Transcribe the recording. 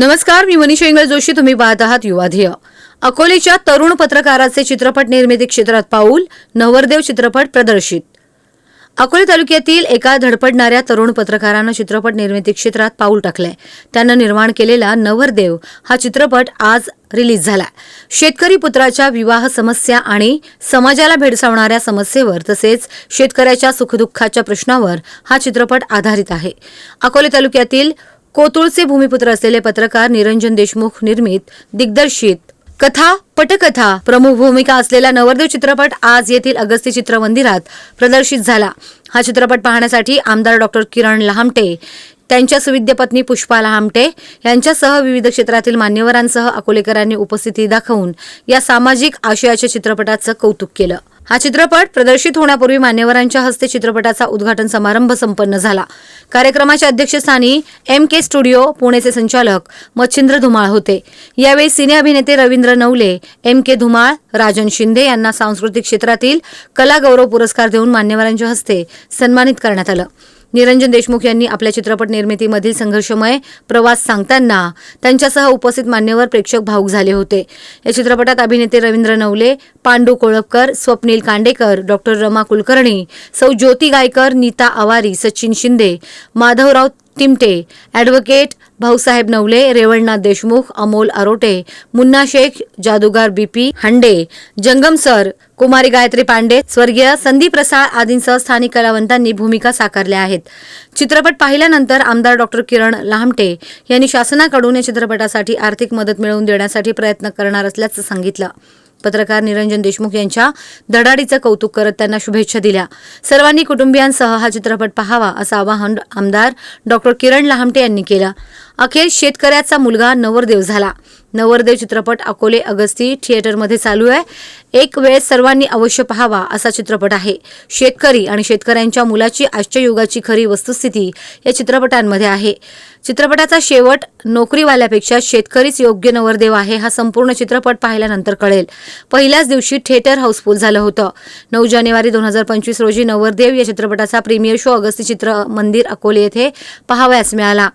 नमस्कार मी मनीषा इंगळ जोशी. तुम्ही पाहत आहात युवाधिय अकोलेच्या तरुण पत्रकाराचे चित्रपट निर्मिती क्षेत्रात पाऊल नवरदेव चित्रपट प्रदर्शित. अकोले तालुक्यातील एका धडपडणाऱ्या तरुण पत्रकारानं चित्रपट निर्मिती क्षेत्रात पाऊल टाकलंय. त्यानं निर्माण केलेला नवरदेव हा चित्रपट आज रिलीज झाला. शेतकरी पुत्राच्या विवाह समस्या आणि समाजाला भेडसावणाऱ्या समस्येवर तसेच शेतकऱ्याच्या सुखदुःखाच्या प्रश्नावर हा चित्रपट आधारित आहे. अकोले तालुक्यातील कोतुळचे भूमिपुत्र असलेले पत्रकार निरंजन देशमुख निर्मित दिग्दर्शित कथा पटकथा प्रमुख भूमिका असलेला नवरदेव चित्रपट आज येथील अगस्ती चित्रमंदिरात प्रदर्शित झाला. हा चित्रपट पाहण्यासाठी आमदार डॉक्टर किरण लहामटे त्यांच्या सुविद्य पत्नी पुष्पा लहामटे यांच्यासह विविध क्षेत्रातील मान्यवरांसह अकोलेकरांनी उपस्थिती दाखवून या सामाजिक आशयाच्या चित्रपटाचं कौतुक केलं. हा चित्रपट प्रदर्शित होण्यापूर्वी मान्यवरांच्या हस्ते चित्रपटाचा उद्घाटन समारंभ संपन्न झाला. कार्यक्रमाच्या अध्यक्षस्थानी एम के स्टुडिओ पुणेचे संचालक मच्छिंद्र धुमाळ होते. यावेळी सिने अभिनेते रवींद्र नवले एम के धुमाळ राजन शिंदे यांना सांस्कृतिक क्षेत्रातील कला गौरव पुरस्कार देऊन मान्यवरांच्या हस्ते सन्मानित करण्यात आलं. निरंजन देशमुख यांनी आपल्या चित्रपट निर्मितीमधील संघर्षमय प्रवास सांगताना त्यांच्यासह उपस्थित मान्यवर प्रेक्षक भाऊक झाले होते. या चित्रपटात अभिनेते रवींद्र नवले पांडू कोळपकर स्वप्नील कांडेकर डॉक्टर रमा कुलकर्णी सौ ज्योती गायकर नीता आवारी सचिन शिंदे माधवराव तिमटे ॲडव्होकेट भाऊसाहेब नवले रेवणनाथ देशमुख अमोल अरोटे मुन्ना शेख जादूगार बीपी हंडे जंगम सर कुमारी गायत्री पांडे स्वर्गीय संदीप रसाळ आदींसह स्थानिक कलावंतांनी भूमिका साकारल्या आहेत. चित्रपट पाहिल्यानंतर आमदार डॉक्टर किरण लामटे यांनी शासनाकडून या चित्रपटासाठी आर्थिक मदत मिळवून देण्यासाठी प्रयत्न करणार असल्याचं सांगितलं. पत्रकार निरंजन देशमुख यांच्या धडाडीचं कौतुक करत त्यांना शुभेच्छा दिल्या. सर्वांनी कुटुंबियांसह हा चित्रपट पाहावा असं आवाहन आमदार डॉक्टर किरण लहामटे यांनी केलं. अखेर शेतकऱ्याचा मुलगा नवरदेव झाला. नवरदेव चित्रपट अकोले अगस्ती थिएटरमध्ये चालू आहे. एक वेळ सर्वांनी अवश्य पाहावा असा चित्रपट आहे. शेतकरी आणि शेतकऱ्यांच्या मुलाची आजच्या युगाची खरी वस्तुस्थिती या चित्रपटांमध्ये आहे. चित्रपटाचा शेवट नोकरीवाल्यापेक्षा शेतकरीच योग्य नवरदेव आहे हा संपूर्ण चित्रपट पाहिल्यानंतर कळेल. पहिल्याच दिवशी थिएटर हाऊसफुल झालं होतं. नऊ जानेवारी दोन हजार पंचवीस रोजी नवरदेव या चित्रपटाचा प्रीमियर शो अगस्ती चित्र मंदिर अकोले येथे पाहावयास मिळाला.